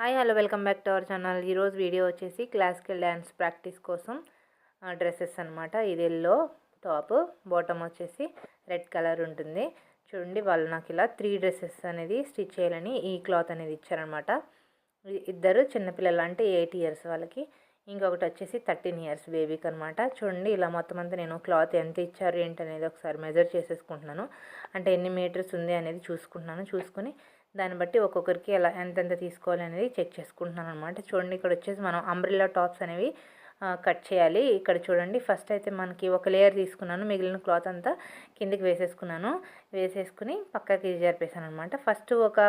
Hi hello welcome back to our channel. ఈరోజు video వచ్చేసి classical dance practice కోసం dresses అనమాట ఇది ఎల్లో టాప్ బాటమ్ వచ్చేసి రెడ్ కలర్ ఉంటుంది. చూడండి వాళ్ళు నాకు ఇలా త్రీ డ్రెస్సెస్ అనేది స్టిచ్ చేయాలని ఈ క్లాత్ అనేది ఇచ్చారనమాట ఇద్దరు చిన్నపిల్లలు అంటే ఎయిట్ ఇయర్స్ వాళ్ళకి ఇంకొకటి వచ్చేసి థర్టీన్ ఇయర్స్ బేబీకి అనమాట చూడండి ఇలా మొత్తం అంతా నేను క్లాత్ ఎంత ఇచ్చారు ఏంటి అనేది ఒకసారి మెజర్ చేసేసుకుంటున్నాను. అంటే ఎన్ని మీటర్స్ ఉంది అనేది చూసుకుంటున్నాను. చూసుకుని దాన్ని బట్టి ఒక్కొక్కరికి ఎలా ఎంతెంత తీసుకోవాలి అనేది చెక్ చేసుకుంటున్నాను అనమాట చూడండి ఇక్కడ వచ్చేసి మనం అంబ్రిల్లా టాప్స్ అనేవి కట్ చేయాలి. ఇక్కడ చూడండి ఫస్ట్ అయితే మనకి ఒక లేయర్ తీసుకున్నాను మిగిలిన క్లాత్ అంతా కిందికి వేసేసుకున్నాను. వేసేసుకుని పక్కకి జరిపేసాను అనమాట ఫస్ట్ ఒక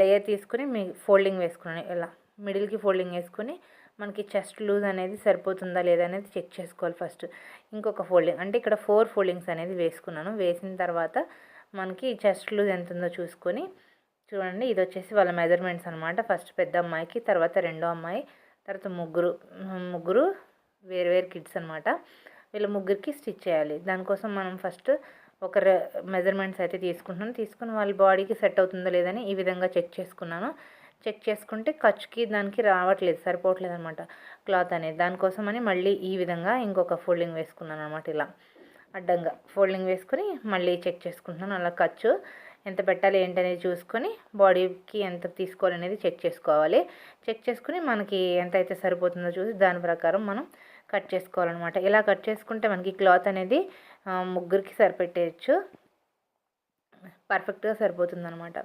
లేయర్ తీసుకుని మీ ఫోల్డింగ్ వేసుకున్నాను. ఇలా మిడిల్కి ఫోల్డింగ్ వేసుకుని మనకి చెస్ట్ లూజ్ అనేది సరిపోతుందా లేదా అనేది చెక్ చేసుకోవాలి ఫస్ట్ ఇంకొక ఫోల్డింగ్ అంటే ఇక్కడ ఫోర్ ఫోల్డింగ్స్ అనేది వేసుకున్నాను. వేసిన తర్వాత మనకి చెస్ట్ లూజ్ ఎంత ఉందో చూసుకొని చూడండి ఇది వచ్చేసి వాళ్ళ మెజర్మెంట్స్ అనమాట ఫస్ట్ పెద్ద అమ్మాయికి తర్వాత రెండో అమ్మాయి తర్వాత ముగ్గురు ముగ్గురు వేరు వేరు కిడ్స్ అనమాట వీళ్ళ ముగ్గురికి స్టిచ్ చేయాలి. దానికోసం మనం ఫస్ట్ ఒక మెజర్మెంట్స్ అయితే తీసుకుంటున్నాను తీసుకుని వాళ్ళ బాడీకి సెట్ అవుతుందో లేదని ఈ విధంగా చెక్ చేసుకున్నాను. చెక్ చేసుకుంటే ఖర్చుకి దానికి రావట్లేదు సరిపోవట్లేదు అనమాట క్లాత్ అనేది. దానికోసమని మళ్ళీ ఈ విధంగా ఇంకొక ఫోల్డింగ్ వేసుకున్నాను అనమాట ఇలా. అడ్డంగా. ఫోల్డింగ్ వేసుకుని మళ్ళీ చెక్ చేసుకుంటున్నాను. అలా ఖర్చు ఎంత పెట్టాలి ఏంటనేది చూసుకొని బాడీకి ఎంత తీసుకోవాలనేది చెక్ చేసుకోవాలి. చెక్ చేసుకుని మనకి ఎంత అయితే సరిపోతుందో చూసి దాని ప్రకారం మనం కట్ చేసుకోవాలన్నమాట. ఇలా కట్ చేసుకుంటే మనకి క్లాత్ అనేది ముగ్గురికి సరిపెట్టేయచ్చు. పర్ఫెక్ట్గా సరిపోతుందనమాట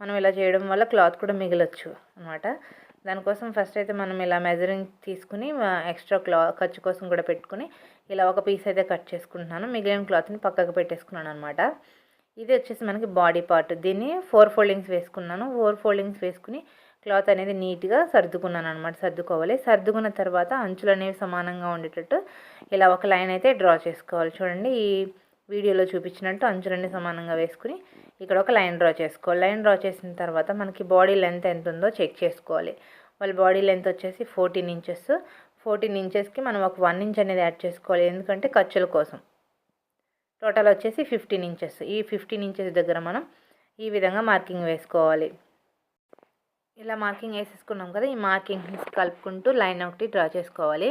మనం ఇలా చేయడం వల్ల క్లాత్ కూడా మిగలొచ్చు అనమాట దానికోసం ఫస్ట్ అయితే మనం ఇలా మెజరింగ్ తీసుకుని ఎక్స్ట్రా క్లా ఖర్చు కోసం కూడా పెట్టుకుని ఇలా ఒక పీస్ అయితే కట్ చేసుకుంటున్నాను. మిగిలిన క్లాత్ని పక్కకు పెట్టేసుకున్నాను అనమాట ఇది వచ్చేసి మనకి బాడీ పార్ట్. దీన్ని ఫోర్ ఫోల్డింగ్స్ వేసుకున్నాను. ఫోర్ ఫోల్డింగ్స్ వేసుకుని క్లాత్ అనేది నీట్గా సర్దుకున్నాను అనమాట సర్దుకోవాలి. సర్దుకున్న తర్వాత అంచులు అనేవి సమానంగా ఉండేటట్టు ఇలా ఒక లైన్ అయితే డ్రా చేసుకోవాలి. చూడండి ఈ వీడియోలో చూపించినట్టు అంచులన్నీ సమానంగా వేసుకుని ఇక్కడ ఒక లైన్ డ్రా చేసుకోవాలి. లైన్ డ్రా చేసిన తర్వాత మనకి బాడీ లెంత్ ఎంత ఉందో చెక్ చేసుకోవాలి. వాళ్ళ బాడీ లెంత్ వచ్చేసి ఫోర్టీన్ ఇంచెస్. ఫోర్టీన్ ఇంచెస్కి మనం ఒక వన్ ఇంచ్ అనేది యాడ్ చేసుకోవాలి. ఎందుకంటే ఖర్చుల కోసం. టోటల్ వచ్చేసి ఫిఫ్టీన్ ఇంచెస్. ఈ ఫిఫ్టీన్ ఇంచెస్ దగ్గర మనం ఈ విధంగా మార్కింగ్ వేసుకోవాలి. ఇలా మార్కింగ్ వేసేసుకున్నాం కదా ఈ మార్కింగ్ కలుపుకుంటూ లైన్ ఒకటి డ్రా చేసుకోవాలి.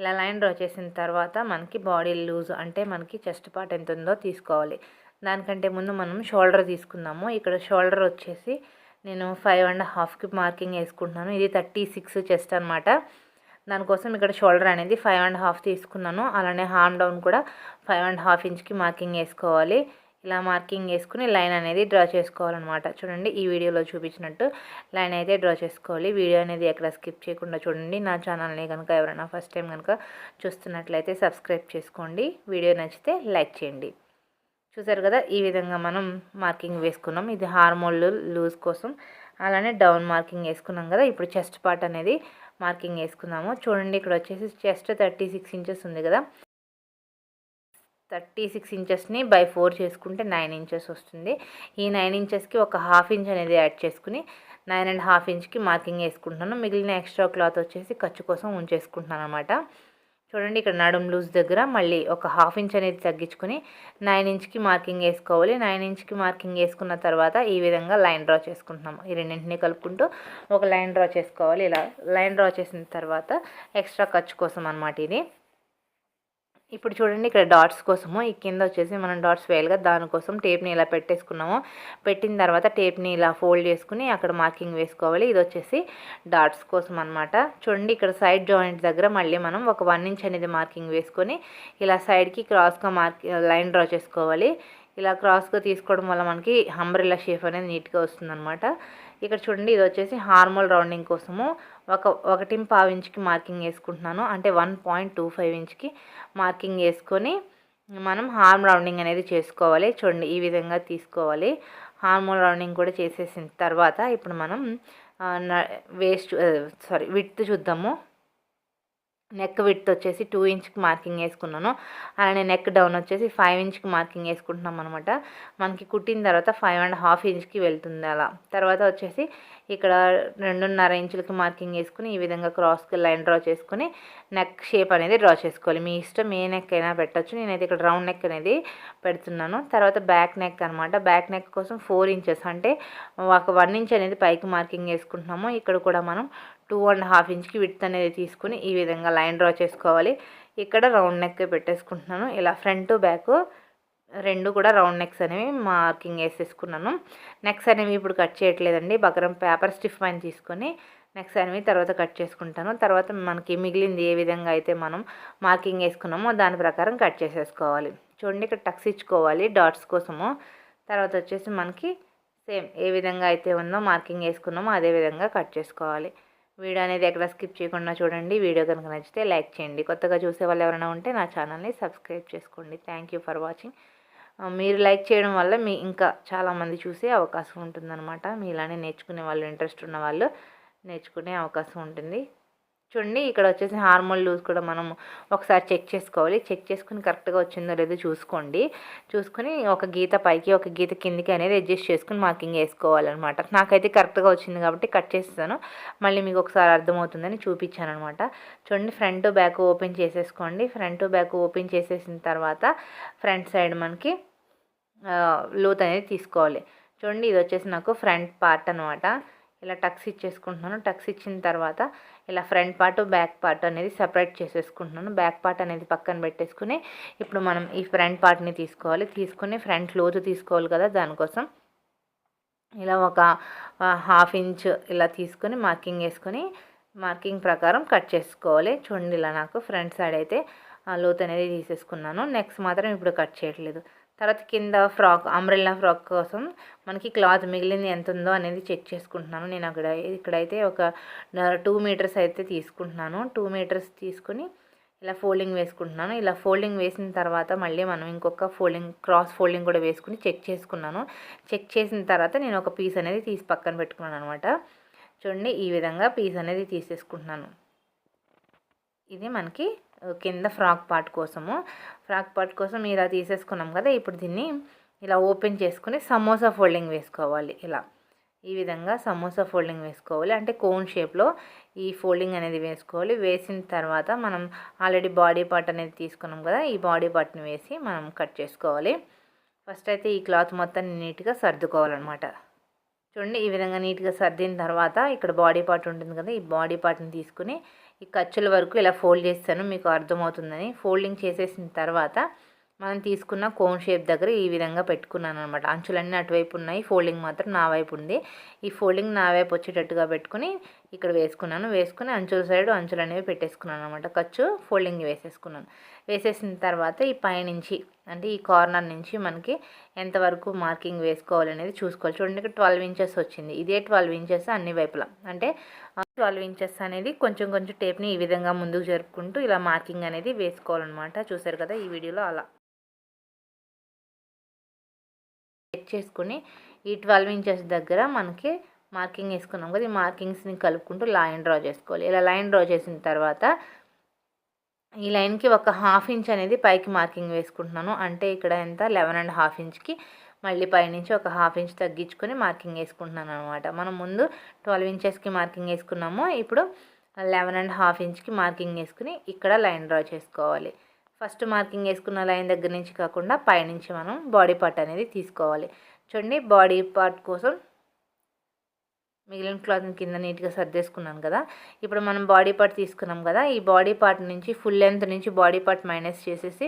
ఇలా లైన్ డ్రా చేసిన తర్వాత మనకి బాడీ లూజ్ అంటే మనకి చెస్ట్ పార్ట్ ఎంత ఉందో తీసుకోవాలి. దానికంటే ముందు మనం షోల్డర్ తీసుకుందాము. ఇక్కడ షోల్డర్ వచ్చేసి నేను ఫైవ్ అండ్ హాఫ్కి మార్కింగ్ వేసుకుంటున్నాను. ఇది థర్టీ సిక్స్ చెస్ట్ అనమాట దానికోసం ఇక్కడ షోల్డర్ అనేది ఫైవ్ అండ్ హాఫ్ తీసుకున్నాను. అలానే హార్మ్ డౌన్ కూడా ఫైవ్ అండ్ హాఫ్ ఇంచ్కి మార్కింగ్ వేసుకోవాలి. ఇలా మార్కింగ్ వేసుకుని లైన్ అనేది డ్రా చేసుకోవాలన్నమాట. చూడండి ఈ వీడియోలో చూపించినట్టు లైన్ అయితే డ్రా చేసుకోవాలి. వీడియో అనేది ఎక్కడ స్కిప్ చేయకుండా చూడండి. నా ఛానల్ని కనుక ఎవరైనా ఫస్ట్ టైం కనుక చూస్తున్నట్లయితే సబ్స్క్రైబ్ చేసుకోండి. వీడియో నచ్చితే లైక్ చేయండి. చూసారు కదా ఈ విధంగా మనం మార్కింగ్ వేసుకున్నాం. ఇది హార్మోన్లు లూజ్ కోసం. అలానే డౌన్ మార్కింగ్ వేసుకున్నాం కదా ఇప్పుడు చెస్ట్ పార్ట్ అనేది మార్కింగ్ వేసుకుందాము చూడండి ఇక్కడ వచ్చేసి చెస్ట్ థర్టీ సిక్స్ ఇంచెస్ ఉంది కదా. థర్టీ సిక్స్ ఇంచెస్ని బై ఫోర్ చేసుకుంటే నైన్ ఇంచెస్ వస్తుంది. ఈ నైన్ ఇంచెస్కి ఒక హాఫ్ ఇంచ్ అనేది యాడ్ చేసుకుని నైన్ అండ్ హాఫ్ ఇంచ్కి మార్కింగ్ వేసుకుంటున్నాను. మిగిలిన ఎక్స్ట్రా క్లాత్ వచ్చేసి ఖర్చు కోసం ఉంచేసుకుంటున్నాను అనమాట చూడండి ఇక్కడ నడుం లూజ్ దగ్గర మళ్ళీ ఒక హాఫ్ ఇంచ్ అనేది తగ్గించుకొని నైన్ ఇంచ్కి మార్కింగ్ వేసుకోవాలి. నైన్ ఇంచ్కి మార్కింగ్ వేసుకున్న తర్వాత ఈ విధంగా లైన్ డ్రా చేసుకుంటున్నాం ఈ రెండింటిని కలుపుకుంటూ ఒక లైన్ డ్రా చేసుకోవాలి. ఇలా లైన్ డ్రా చేసిన తర్వాత ఎక్స్ట్రా ఖర్చు కోసం అనమాట ఇది. ఇప్పుడు చూడండి ఇక్కడ డాట్స్ కోసము ఈ కింద వచ్చేసి మనం డాట్స్ వేయాలిగా దానికోసం టేప్ని ఇలా పెట్టేసుకున్నాము. పెట్టిన తర్వాత టేప్ని ఇలా ఫోల్డ్ చేసుకుని అక్కడ మార్కింగ్ వేసుకోవాలి. ఇది వచ్చేసి డాట్స్ కోసం అనమాట చూడండి ఇక్కడ సైడ్ జాయింట్ దగ్గర మళ్ళీ మనం ఒక వన్ ఇంచ్ అనేది మార్కింగ్ వేసుకొని ఇలా సైడ్కి క్రాస్గా మార్క్ లైన్ డ్రా చేసుకోవాలి. ఇలా క్రాస్గా తీసుకోవడం వల్ల మనకి అంబ్రెల్లా షేప్ అనేది నీట్గా వస్తుందన్నమాట. ఇక్కడ చూడండి ఇది వచ్చేసి హార్మోల్ రౌండింగ్ కోసము ఒక ఒకటి పావు ఇంచ్కి మార్కింగ్ వేసుకుంటున్నాను. అంటే వన్ పాయింట్ టూ ఫైవ్ ఇంచ్కి మార్కింగ్ వేసుకొని మనం హార్మ్ రౌండింగ్ అనేది చేసుకోవాలి. చూడండి ఈ విధంగా తీసుకోవాలి. హార్మోల్ రౌండింగ్ కూడా చేసేసిన తర్వాత ఇప్పుడు మనం వేస్ట్ సారీ విత్ చూద్దాము. నెక్ విడ్త్ వచ్చేసి టూ ఇంచ్కి మార్కింగ్ వేసుకున్నాను. అలానే నెక్ డౌన్ వచ్చేసి ఫైవ్ ఇంచ్కి మార్కింగ్ వేసుకుంటున్నాం అనమాట మనకి కుట్టిన తర్వాత ఫైవ్ అండ్ హాఫ్ ఇంచ్కి వెళ్తుంది అలా. తర్వాత వచ్చేసి ఇక్కడ రెండున్నర ఇంచులకి మార్కింగ్ వేసుకుని ఈ విధంగా క్రాస్కి లైన్ డ్రా చేసుకుని నెక్ షేప్ అనేది డ్రా చేసుకోవాలి. మీ ఇష్టం ఏ నెక్ అయినా పెట్టచ్చు. నేనైతే ఇక్కడ రౌండ్ నెక్ అనేది పెడుతున్నాను. తర్వాత బ్యాక్ నెక్ అనమాట బ్యాక్ నెక్ కోసం ఫోర్ ఇంచెస్ అంటే ఒక వన్ ఇంచ్ అనేది పైకి మార్కింగ్ వేసుకుంటున్నాము. ఇక్కడ కూడా మనం టూ అండ్ హాఫ్ ఇంచ్కి విడ్త్ అనేది తీసుకుని ఈ విధంగా లైన్ డ్రా చేసుకోవాలి. ఇక్కడ రౌండ్ నెక్ పెట్టేసుకుంటున్నాను. ఇలా ఫ్రంట్ బ్యాక్ రెండు కూడా రౌండ్ నెక్స్ అనేవి మార్కింగ్ వేసేసుకున్నాను. నెక్స్ అనేవి ఇప్పుడు కట్ చేయట్లేదండి. బకరం పేపర్ స్టిఫ్ పైన తీసుకొని నెక్స్ట్ అనేవి తర్వాత కట్ చేసుకుంటాను. తర్వాత మనకి మిగిలింది ఏ విధంగా అయితే మనం మార్కింగ్ వేసుకున్నామో దాని ప్రకారం కట్ చేసేసుకోవాలి. చూడండి ఇక్కడ టక్స్ ఇచ్చుకోవాలి డాట్స్ కోసము. తర్వాత వచ్చేసి మనకి సేమ్ ఏ విధంగా అయితే ఉందో మార్కింగ్ వేసుకున్నామో అదే విధంగా కట్ చేసుకోవాలి. వీడియో అనేది ఎక్కడ స్కిప్ చేయకుండా చూడండి. వీడియో కనుక నచ్చితే లైక్ చేయండి. కొత్తగా చూసే వాళ్ళు ఎవరైనా ఉంటే నా ఛానల్ని సబ్స్క్రైబ్ చేసుకోండి. థ్యాంక్ యూ ఫర్ వాచింగ్ మీరు లైక్ చేయడం వల్ల మీ ఇంకా చాలామంది చూసే అవకాశం ఉంటుందన్నమాట. మీ ఇలానే నేర్చుకునే వాళ్ళు ఇంట్రెస్ట్ ఉన్న వాళ్ళు నేర్చుకునే అవకాశం ఉంటుంది. చూడండి ఇక్కడ వచ్చేసి హార్మోన్ లూజ్ కూడా మనం ఒకసారి చెక్ చేసుకోవాలి. చెక్ చేసుకుని కరెక్ట్గా వచ్చిందో లేదో చూసుకోండి. చూసుకొని ఒక గీత పైకి ఒక గీత కిందికి అనేది అడ్జస్ట్ చేసుకుని మార్కింగ్ వేసుకోవాలన్నమాట. నాకైతే కరెక్ట్గా వచ్చింది కాబట్టి కట్ చేస్తాను. మళ్ళీ మీకు ఒకసారి అర్థమవుతుందని చూపించాను అనమాట చూడండి ఫ్రంట్ బ్యాక్ ఓపెన్ చేసేసుకోండి. ఫ్రంట్ బ్యాక్ ఓపెన్ చేసేసిన తర్వాత ఫ్రంట్ సైడ్ మనకి లోత్ అనేది తీసుకోవాలి. చూడండి ఇది వచ్చేసి నాకు ఫ్రంట్ పార్ట్ అనమాట ఇలా టక్స్ ఇచ్చేసుకుంటున్నాను. టక్స్ ఇచ్చిన తర్వాత ఇలా ఫ్రంట్ పార్ట్ బ్యాక్ పార్ట్ అనేది సపరేట్ చేసేసుకుంటున్నాను. బ్యాక్ పార్ట్ అనేది పక్కన పెట్టేసుకుని ఇప్పుడు మనం ఈ ఫ్రంట్ పార్ట్ని తీసుకోవాలి. తీసుకుని ఫ్రంట్ లోతు తీసుకోవాలి కదా దానికోసం. ఇలా ఒక హాఫ్ ఇంచ్ ఇలా తీసుకొని మార్కింగ్ వేసుకొని మార్కింగ్ ప్రకారం కట్ చేసుకోవాలి. చూడండి ఇలా నాకు ఫ్రంట్ సైడ్ అయితే లోతు అనేది తీసేసుకున్నాను. నెక్స్ట్ మాత్రం ఇప్పుడు కట్ చేయట్లేదు. తర్వాత కింద ఫ్రాక్ అంబ్రెల్లా ఫ్రాక్ కోసం మనకి క్లాత్ మిగిలింది ఎంత ఉందో అనేది చెక్ చేసుకుంటున్నాను. నేను అక్కడ ఇక్కడైతే ఒక టూ మీటర్స్ అయితే తీసుకుంటున్నాను. టూ మీటర్స్ తీసుకుని ఇలా ఫోల్డింగ్ వేసుకుంటున్నాను. ఇలా ఫోల్డింగ్ వేసిన తర్వాత మళ్ళీ మనం ఇంకొక ఫోల్డింగ్ క్రాస్ ఫోల్డింగ్ కూడా వేసుకుని చెక్ చేసుకున్నాను. చెక్ చేసిన తర్వాత నేను ఒక పీస్ అనేది తీసి పక్కన పెట్టుకున్నాను అనమాట చూడండి ఈ విధంగా పీస్ అనేది తీసేసుకుంటున్నాను. ఇది మనకి కింద ఫ్రాక్ పార్ట్ కోసము. ఫ్రాక్ పార్ట్ కోసం ఇలా తీసేసుకున్నాం కదా ఇప్పుడు దీన్ని ఇలా ఓపెన్ చేసుకుని సమోసా ఫోల్డింగ్ వేసుకోవాలి ఇలా. ఈ విధంగా సమోసా ఫోల్డింగ్ వేసుకోవాలి. అంటే కోన్ షేప్లో ఈ ఫోల్డింగ్ అనేది వేసుకోవాలి. వేసిన తర్వాత మనం ఆల్రెడీ బాడీ పార్ట్ అనేది తీసుకున్నాం కదా ఈ బాడీ పార్ట్ని వేసి మనం కట్ చేసుకోవాలి. ఫస్ట్ అయితే ఈ క్లాత్ మొత్తాన్ని నీట్గా సర్దుకోవాలన్నమాట. చూడండి ఈ విధంగా నీట్గా సర్దిన తర్వాత ఇక్కడ బాడీ పార్ట్ ఉంటుంది కదా ఈ బాడీ పార్ట్ని తీసుకుని ఈ ఖర్చుల వరకు ఇలా ఫోల్డ్ చేస్తాను మీకు అర్థమవుతుందని. ఫోల్డింగ్ చేసేసిన తర్వాత మనం తీసుకున్న కోన్ షేప్ దగ్గర ఈ విధంగా పెట్టుకున్నాను అనమాట అంచులన్నీ అటువైపు ఉన్నాయి ఫోల్డింగ్ మాత్రం నా వైపు ఉంది. ఈ ఫోల్డింగ్ నా వైపు వచ్చేటట్టుగా పెట్టుకుని ఇక్కడ వేసుకున్నాను. వేసుకుని అంచుల సైడ్ అంచులు అనేవి పెట్టేసుకున్నాను అనమాట ఖర్చు ఫోల్డింగ్ వేసేసుకున్నాను. వేసేసిన తర్వాత ఈ పైనుంచి అంటే ఈ కార్నర్ నుంచి మనకి ఎంతవరకు మార్కింగ్ వేసుకోవాలనేది చూసుకోవాలి. చూడండి ఇక్కడ ట్వెల్వ్ ఇంచెస్ వచ్చింది. ఇదే ట్వెల్వ్ ఇంచెస్ అన్ని వైపులా. అంటే ట్వెల్వ్ ఇంచెస్ అనేది కొంచెం కొంచెం టేప్ని ఈ విధంగా ముందుకు జరుపుకుంటూ ఇలా మార్కింగ్ అనేది వేసుకోవాలన్నమాట. చూసారు కదా ఈ వీడియోలో అలా. చెక్ చేసుకుని ఈ ట్వెల్వ్ ఇంచెస్ దగ్గర మనకి మార్కింగ్ వేసుకున్నాం కదా ఈ మార్కింగ్స్ని కలుపుకుంటూ లైన్ డ్రా చేసుకోవాలి. ఇలా లైన్ డ్రా చేసిన తర్వాత ఈ లైన్కి ఒక హాఫ్ ఇంచ్ అనేది పైకి మార్కింగ్ వేసుకుంటున్నాను. అంటే ఇక్కడ ఎంత? లెవెన్ అండ్ హాఫ్ ఇంచ్కి మళ్ళీ పైనుంచి ఒక హాఫ్ ఇంచ్ తగ్గించుకొని మార్కింగ్ వేసుకుంటున్నాను అనమాట మనం ముందు ట్వెల్వ్ ఇంచెస్కి మార్కింగ్ వేసుకున్నాము. ఇప్పుడు లెవెన్ అండ్ హాఫ్ ఇంచ్కి మార్కింగ్ వేసుకుని ఇక్కడ లైన్ డ్రా చేసుకోవాలి. ఫస్ట్ మార్కింగ్ వేసుకున్న లైన్ దగ్గర నుంచి కాకుండా పైనుంచి మనం బాడీ పార్ట్ అనేది తీసుకోవాలి. చూడండి బాడీ పార్ట్ కోసం మిగిలిన క్లాత్ని కింద నీట్గా సర్దేసుకున్నాను కదా. ఇప్పుడు మనం బాడీ పార్ట్ తీసుకున్నాం కదా ఈ బాడీ పార్ట్ నుంచి ఫుల్ లెంత్ నుంచి బాడీ పార్ట్ మైనస్ చేసేసి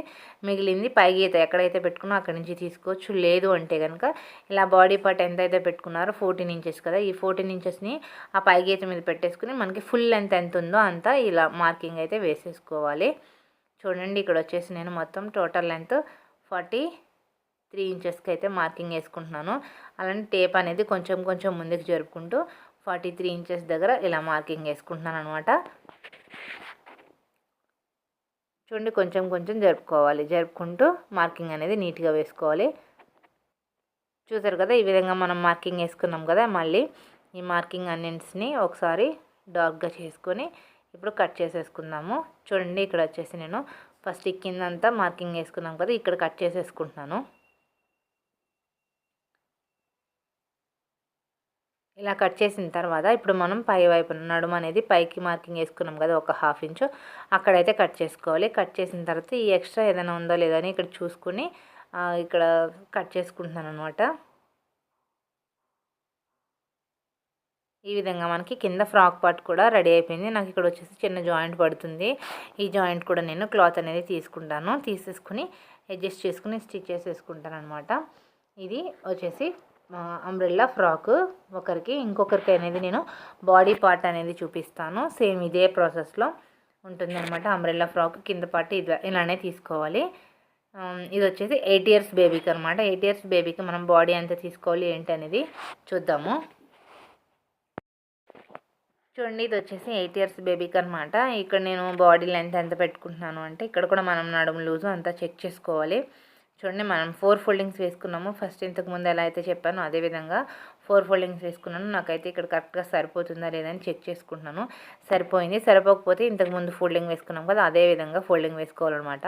మిగిలింది పైగీత ఎక్కడైతే పెట్టుకున్నా అక్కడి నుంచి తీసుకోవచ్చు. లేదు అంటే కనుక ఇలా బాడీ పార్ట్ ఎంతైతే పెట్టుకున్నారో ఫోర్టీన్ ఇంచెస్ కదా. ఈ ఫోర్టీన్ ఇంచెస్ని ఆ పైగీత మీద పెట్టేసుకుని మనకి ఫుల్ లెంత్ ఎంత ఉందో అంతా ఇలా మార్కింగ్ అయితే వేసేసుకోవాలి. చూడండి ఇక్కడ వచ్చేసి నేను మొత్తం టోటల్ లెంత్ ఫార్టీ త్రీ ఇంచెస్కి అయితే మార్కింగ్ వేసుకుంటున్నాను. అలానే టేప్ అనేది కొంచెం కొంచెం ముందుకు జరుపుకుంటూ ఫార్టీ త్రీ ఇంచెస్ దగ్గర ఇలా మార్కింగ్ వేసుకుంటున్నాను అనమాట చూడండి కొంచెం కొంచెం జరుపుకోవాలి. జరుపుకుంటూ మార్కింగ్ అనేది నీట్గా వేసుకోవాలి. చూసారు కదా ఈ విధంగా మనం మార్కింగ్ వేసుకున్నాం కదా మళ్ళీ ఈ మార్కింగ్ అన్నింటిని ఒకసారి డార్క్గా చేసుకొని ఇప్పుడు కట్ చేసేసుకుందాము. చూడండి ఇక్కడ వచ్చేసి నేను ఫస్ట్ ఇక్కిందంతా కిందంతా మార్కింగ్ వేసుకున్నాం కదా ఇక్కడ కట్ చేసేసుకుంటున్నాను. ఇలా కట్ చేసిన తర్వాత ఇప్పుడు మనం పై వైపు నడుము అనేది పైకి మార్కింగ్ వేసుకున్నాం కదా ఒక హాఫ్ ఇంచు. అక్కడైతే కట్ చేసుకోవాలి. కట్ చేసిన తర్వాత ఈ ఎక్స్ట్రా ఏదైనా ఉందో లేదో అని ఇక్కడ చూసుకుని ఇక్కడ కట్ చేసుకుంటున్నాను అనమాట ఈ విధంగా మనకి కింద ఫ్రాక్ పార్ట్ కూడా రెడీ అయిపోయింది. నాకు ఇక్కడ వచ్చేసి చిన్న జాయింట్ పడుతుంది. ఈ జాయింట్ కూడా నేను క్లాత్ అనేది తీసుకుంటాను. తీసేసుకుని అడ్జస్ట్ చేసుకుని స్టిచ్ చేసేసుకుంటాను అనమాట ఇది వచ్చేసి అంబ్రెల్లా ఫ్రాక్ ఒకరికి ఇంకొకరికి అనేది నేను బాడీ పార్ట్ అనేది చూపిస్తాను. సేమ్ ఇదే ప్రాసెస్లో ఉంటుంది అనమాట అంబ్రెల్లా ఫ్రాక్ కింద పార్ట్ ఇది ఇలానే తీసుకోవాలి. ఇది వచ్చేసి ఎయిట్ ఇయర్స్ బేబీకి అనమాట ఎయిట్ ఇయర్స్ బేబీకి మనం బాడీ ఎంత తీసుకోవాలి ఏంటి అనేది చూద్దాము. చూడండి ఇది వచ్చేసి ఎయిట్ ఇయర్స్ బేబీకి అనమాట ఇక్కడ నేను బాడీ లెంత్ ఎంత పెట్టుకుంటున్నాను అంటే ఇక్కడ కూడా మనం నడుము లూజు అంతా చెక్ చేసుకోవాలి. చూడండి మనం ఫోర్ ఫోల్డింగ్స్ వేసుకున్నాము. ఫస్ట్ ఇంతకు ముందు ఎలా అయితే చెప్పానో అదేవిధంగా ఫోర్ ఫోల్డింగ్స్ వేసుకున్నాను. నాకైతే ఇక్కడ కరెక్ట్గా సరిపోతుందా లేదని చెక్ చేసుకుంటున్నాను. సరిపోయింది. సరిపోకపోతే ఇంతకు ముందు ఫోల్డింగ్ వేసుకున్నాం కదా అదే విధంగా ఫోల్డింగ్ వేసుకోవాలన్నమాట.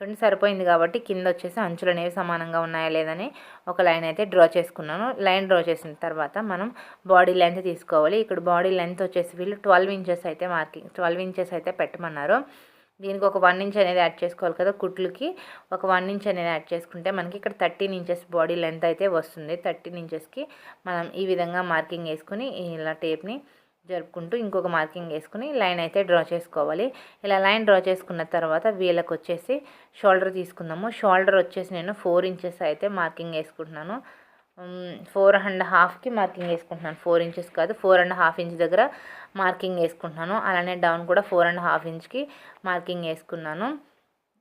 చూడండి సరిపోయింది కాబట్టి కింద వచ్చేసి అంచులు అనేవి సమానంగా ఉన్నాయా లేదని ఒక లైన్ అయితే డ్రా చేసుకున్నాను. లైన్ డ్రా చేసిన తర్వాత మనం బాడీ లెంత్ తీసుకోవాలి. ఇక్కడ బాడీ లెంత్ వచ్చేసి వీళ్ళు ట్వెల్వ్ ఇంచెస్ అయితే మార్కింగ్ ట్వెల్వ్ ఇంచెస్ అయితే పెట్టమన్నారు. దీనికి ఒక వన్ ఇంచ్ అనేది యాడ్ చేసుకోవాలి కదా కుట్లుకి. ఒక వన్ ఇంచ్ అనేది యాడ్ చేసుకుంటే మనకి ఇక్కడ థర్టీన్ ఇంచెస్ బాడీ లెంత్ అయితే వస్తుంది. థర్టీన్ ఇంచెస్కి మనం ఈ విధంగా మార్కింగ్ వేసుకుని ఇలా టేప్ని జరుపుకుంటూ ఇంకొక మార్కింగ్ వేసుకుని లైన్ అయితే డ్రా చేసుకోవాలి. ఇలా లైన్ డ్రా చేసుకున్న తర్వాత వీళ్ళకి వచ్చేసి షోల్డర్ తీసుకుందాము. షోల్డర్ వచ్చేసి నేను ఫోర్ ఇంచెస్ అయితే మార్కింగ్ వేసుకుంటున్నాను. ఫోర్ అండ్ హాఫ్కి మార్కింగ్ వేసుకుంటున్నాను. ఫోర్ ఇంచెస్ కాదు ఫోర్ అండ్ హాఫ్ ఇంచ్ దగ్గర మార్కింగ్ వేసుకుంటున్నాను. అలానే డౌన్ కూడా ఫోర్ అండ్ హాఫ్ ఇంచ్కి మార్కింగ్ వేసుకున్నాను.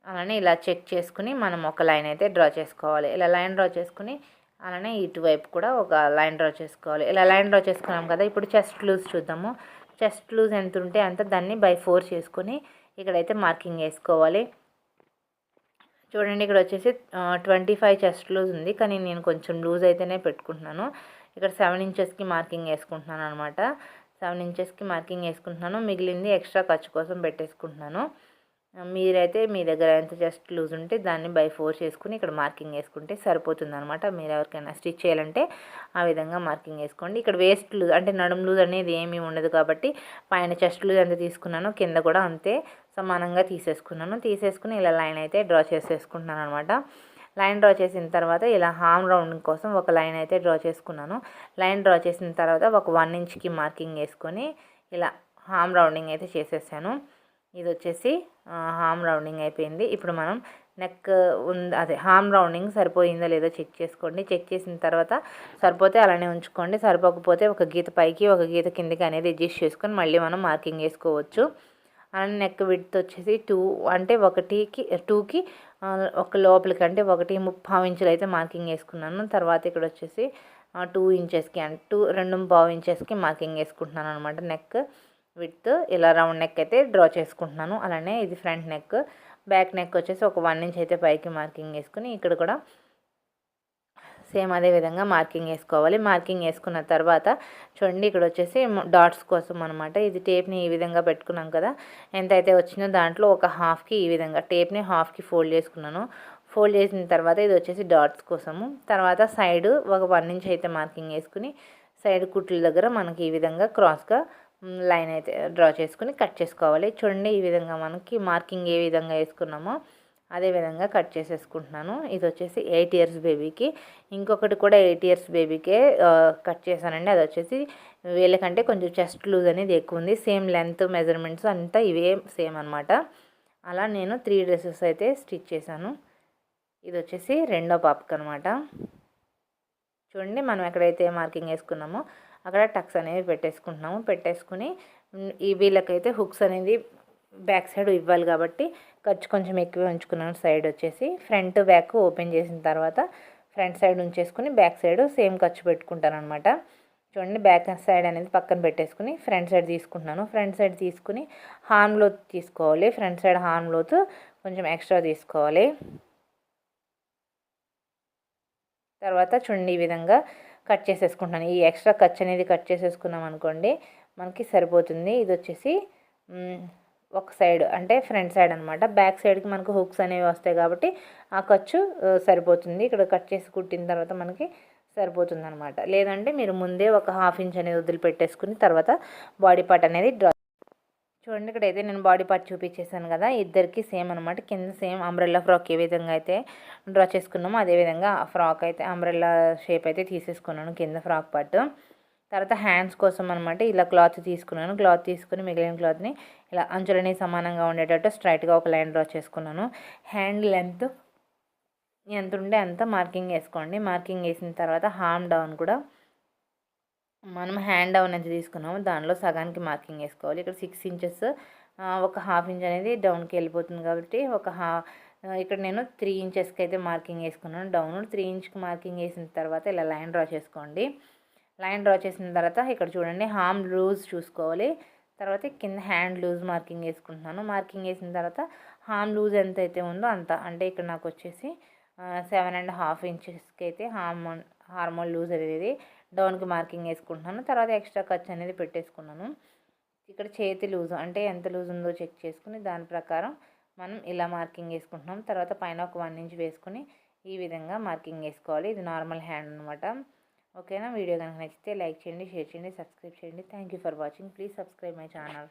అలానే ఇలా చెక్ చేసుకుని మనం ఒక లైన్ అయితే డ్రా చేసుకోవాలి. ఇలా లైన్ డ్రా చేసుకుని అలానే ఇటువైపు కూడా ఒక లైన్ డ్రా చేసుకోవాలి. ఇలా లైన్ డ్రా చేసుకున్నాం కదా ఇప్పుడు చెస్ట్ లూజ్ చూద్దాము. చెస్ట్ లూజ్ ఎంత ఉంటే అంత దాన్ని బై ఫోర్ చేసుకొని ఇక్కడైతే మార్కింగ్ వేసుకోవాలి. చూడండి ఇక్కడ వచ్చేసి ట్వంటీ ఫైవ్ చెస్ట్ లూజ్ ఉంది. కానీ నేను కొంచెం లూజ్ అయితేనే పెట్టుకుంటున్నాను. ఇక్కడ సెవెన్ ఇంచెస్కి మార్కింగ్ వేసుకుంటున్నాను అనమాట సెవెన్ ఇంచెస్కి మార్కింగ్ వేసుకుంటున్నాను. మిగిలింది ఎక్స్ట్రా ఖర్చు కోసం పెట్టేసుకుంటున్నాను. మీరైతే మీ దగ్గర ఎంత జస్ట్ లూజ్ ఉంటే దాన్ని బై ఫోర్ చేసుకుని ఇక్కడ మార్కింగ్ వేసుకుంటే సరిపోతుంది అనమాట మీరు ఎవరికైనా స్టిచ్ చేయాలంటే ఆ విధంగా మార్కింగ్ వేసుకోండి. ఇక్కడ వేస్ట్ లూజ్ అంటే నడుము లూజ్ అనేది ఏమీ ఉండదు కాబట్టి పైన చెస్ట్ లూజ్ ఎంత తీసుకున్నానో కింద కూడా అంతే సమానంగా తీసేసుకున్నాను. తీసేసుకుని ఇలా లైన్ అయితే డ్రా చేసేసుకుంటున్నాను అనమాట లైన్ డ్రా చేసిన తర్వాత ఇలా హామ్ రౌండ్ కోసం ఒక లైన్ అయితే డ్రా చేసుకున్నాను. లైన్ డ్రా చేసిన తర్వాత ఒక వన్ ఇంచ్కి మార్కింగ్ వేసుకొని ఇలా హామ్ రౌండింగ్ అయితే చేసేసాను. ఇది వచ్చేసి హామ్ రౌండింగ్ అయిపోయింది. ఇప్పుడు మనం నెక్ ఉంది అదే హామ్ రౌండింగ్ సరిపోయిందో లేదో చెక్ చేసుకోండి. చెక్ చేసిన తర్వాత సరిపోతే అలానే ఉంచుకోండి. సరిపోకపోతే ఒక గీత పైకి ఒక గీత కిందకి అనేది అడ్జస్ట్ చేసుకొని మళ్ళీ మనం మార్కింగ్ వేసుకోవచ్చు అలానే నెక్ విడ్త్ వచ్చేసి టూ అంటే ఒకటికి టూకి ఒక లోపలికి అంటే ఒకటి ముప్పావు ఇంచులు అయితే మార్కింగ్ వేసుకున్నాను తర్వాత ఇక్కడ వచ్చేసి టూ ఇంచెస్కి అంటే టూ రెండు పావు ఇంచెస్కి మార్కింగ్ వేసుకుంటున్నాను అనమాట నెక్ విత్ ఇలా రౌండ్ నెక్ అయితే డ్రా చేసుకుంటున్నాను. అలానే ఇది ఫ్రంట్ నెక్. బ్యాక్ నెక్ వచ్చేసి ఒక వన్ ఇంచ్ అయితే పైకి మార్కింగ్ వేసుకుని ఇక్కడ కూడా సేమ్ అదే విధంగా మార్కింగ్ వేసుకోవాలి. మార్కింగ్ వేసుకున్న తర్వాత చూడండి ఇక్కడ వచ్చేసి డాట్స్ కోసం అనమాట ఇది టేప్ని ఈ విధంగా పెట్టుకున్నాం కదా. ఎంత అయితే వచ్చిందో దాంట్లో ఒక హాఫ్కి ఈ విధంగా టేప్ని హాఫ్కి ఫోల్డ్ చేసుకున్నాను. ఫోల్డ్ చేసిన తర్వాత ఇది వచ్చేసి డాట్స్ కోసము. తర్వాత సైడ్ ఒక వన్ ఇంచ్ అయితే మార్కింగ్ వేసుకుని సైడ్ కుట్ల దగ్గర మనకి ఈ విధంగా క్రాస్గా లైన్ అయితే డ్రా చేసుకుని కట్ చేసుకోవాలి. చూడండి ఈ విధంగా మనకి మార్కింగ్ ఏ విధంగా వేసుకున్నామో అదే విధంగా కట్ చేసేసుకుంటున్నాను. ఇది వచ్చేసి ఎయిట్ ఇయర్స్ బేబీకి. ఇంకొకటి కూడా ఎయిట్ ఇయర్స్ బేబీకే కట్ చేశానండి. అది వచ్చేసి వీళ్ళకంటే కొంచెం చెస్ట్ లూజ్ అనేది ఎక్కువ ఉంది. సేమ్ లెంత్ మెజర్మెంట్స్ అంతా ఇవే సేమ్ అనమాట అలా నేను త్రీ డ్రెస్సెస్ అయితే స్టిచ్ చేశాను. ఇది వచ్చేసి రెండో పాపకి అనమాట చూడండి మనం ఎక్కడైతే మార్కింగ్ వేసుకున్నామో అక్కడ టక్స్ అనేవి పెట్టేసుకుంటున్నాము. పెట్టేసుకుని ఈ వీళ్ళకైతే హుక్స్ అనేది బ్యాక్ సైడ్ ఇవ్వాలి కాబట్టి ఖర్చు కొంచెం ఎక్కువ ఉంచుకున్నాను. సైడ్ వచ్చేసి ఫ్రంట్ బ్యాక్ ఓపెన్ చేసిన తర్వాత ఫ్రంట్ సైడ్ ఉంచేసుకుని బ్యాక్ సైడ్ సేమ్ ఖర్చు పెట్టుకుంటాను అనమాట చూడండి బ్యాక్ సైడ్ అనేది పక్కన పెట్టేసుకుని ఫ్రంట్ సైడ్ తీసుకుంటున్నాను. ఫ్రంట్ సైడ్ తీసుకుని హార్మ్ లోత్ తీసుకోవాలి. ఫ్రంట్ సైడ్ హార్మ్ లోత్ కొంచెం ఎక్స్ట్రా తీసుకోవాలి. తర్వాత చూడండి ఈ విధంగా కట్ చేసేసుకుంటున్నాను. ఈ ఎక్స్ట్రా ఖర్చు అనేది కట్ చేసేసుకున్నాం అనుకోండి మనకి సరిపోతుంది. ఇది వచ్చేసి ఒక సైడ్ అంటే ఫ్రంట్ సైడ్ అనమాట బ్యాక్ సైడ్కి మనకు హుక్స్ అనేవి వస్తాయి కాబట్టి ఆ ఖర్చు సరిపోతుంది. ఇక్కడ కట్ చేసి కుట్టిన తర్వాత మనకి సరిపోతుంది అనమాట లేదంటే మీరు ముందే ఒక హాఫ్ ఇంచ్ అనేది వదిలిపెట్టేసుకుని తర్వాత బాడీ పార్ట్ అనేది డ్రా చూడండి ఇక్కడైతే నేను బాడీ పార్ట్ చూపించేసాను కదా ఇద్దరికి సేమ్ అనమాట కింద సేమ్ అంబ్రెల్లా ఫ్రాక్ ఏ విధంగా అయితే డ్రా చేసుకున్నామో అదే విధంగా ఫ్రాక్ అయితే అంబ్రెల్లా షేప్ అయితే తీసేసుకున్నాను కింద ఫ్రాక్ పార్ట్ తర్వాత హ్యాండ్స్ కోసం అనమాట ఇలా క్లాత్ తీసుకున్నాను. క్లాత్ తీసుకుని మిగిలిన క్లాత్ని ఇలా అంచులని సమానంగా ఉండేటట్టు స్ట్రైట్గా ఒక లైన్ డ్రా చేసుకున్నాను. హ్యాండ్ లెంత్ ఎంత ఉంటే అంత మార్కింగ్ వేసుకోండి. మార్కింగ్ వేసిన తర్వాత హామ్ డౌన్ కూడా మనం హ్యాండ్ డౌన్ అయితే తీసుకున్నాము. దానిలో సగానికి మార్కింగ్ వేసుకోవాలి. ఇక్కడ సిక్స్ ఇంచెస్ ఒక హాఫ్ ఇంచ్ అనేది డౌన్కి వెళ్ళిపోతుంది కాబట్టి ఒక హా ఇక్కడ నేను త్రీ ఇంచెస్కి అయితే మార్కింగ్ వేసుకున్నాను. డౌన్ త్రీ ఇంచ్కి మార్కింగ్ వేసిన తర్వాత ఇలా లైన్ డ్రా చేసుకోండి. లైన్ డ్రా చేసిన తర్వాత ఇక్కడ చూడండి హామ్ లూజ్ చూసుకోవాలి. తర్వాత కింద హ్యాండ్ లూజ్ మార్కింగ్ వేసుకుంటున్నాను. మార్కింగ్ వేసిన తర్వాత హామ్ లూజ్ ఎంత అయితే ఉందో అంత అంటే ఇక్కడ నాకు వచ్చేసి సెవెన్ అండ్ హాఫ్ ఇంచెస్కి అయితే హార్మోన్ హార్మోన్ లూజ్ అనేది డౌన్కి మార్కింగ్ వేసుకుంటున్నాను. తర్వాత ఎక్స్ట్రా ఖర్చు అనేది పెట్టేసుకున్నాను. ఇక్కడ చేతి లూజు అంటే ఎంత లూజ్ ఉందో చెక్ చేసుకుని దాని ప్రకారం మనం ఇలా మార్కింగ్ వేసుకుంటున్నాం. తర్వాత పైన ఒక వన్ ఇంచ్ వేసుకుని ఈ విధంగా మార్కింగ్ వేసుకోవాలి. ఇది నార్మల్ హ్యాండ్ అనమాట ఓకేనా? వీడియో కనుక నచ్చితే లైక్ చేయండి షేర్ చేయండి సబ్స్క్రైబ్ చేయండి. Thank you for watching. Please subscribe my channel.